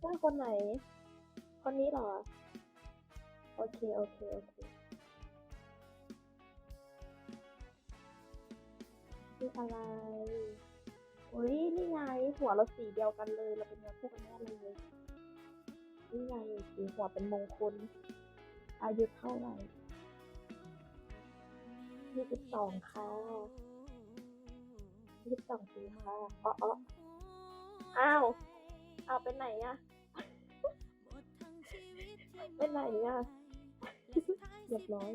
เพื่อนคนไหน คนนี้หรอ โอเค โอเค โอเคคืออะไร อุ้ยนี่ไง หัวเราสีเดียวกันเลย เราเป็นเนื้อคู่กันแน่เลย นี่ไงสีหัวเป็นมงคล อายุเท่าไหร่ยี่สิบสองค่ะยี่สิบสองปีค่ะอ๋ออ๋ออ้าว อ้าวเป็นไหนอะเป็นไหนอะเรียบร้อย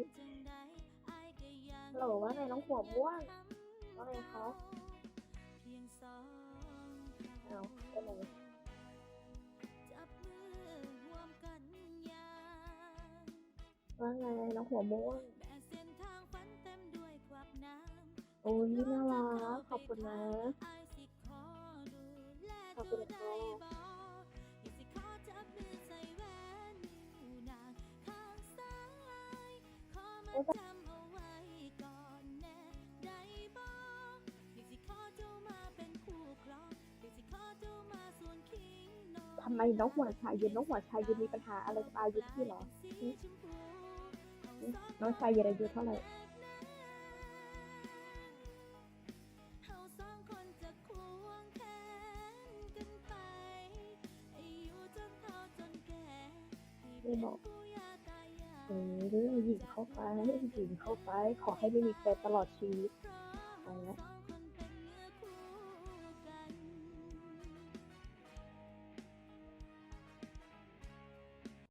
ฮัลโหลว่าไงน้องหัวม่วงว่าไงคะเอาเป็นไหนว่าไงน้องหัวม่วงโอ้ยน่ารักขอบคุณนะ ทำไมน้องหัวชายเย็นน้องหัวชายเย็นมีปัญหาอะไรกับอายุพี่หรอ น้องชายเย็นอายุเท่าไหร่ไม่บอกเออหญิงเข้าไปหญิงเข้าไป ขอให้ไม่มีแฟนตลอดชีวิตไปแล้ว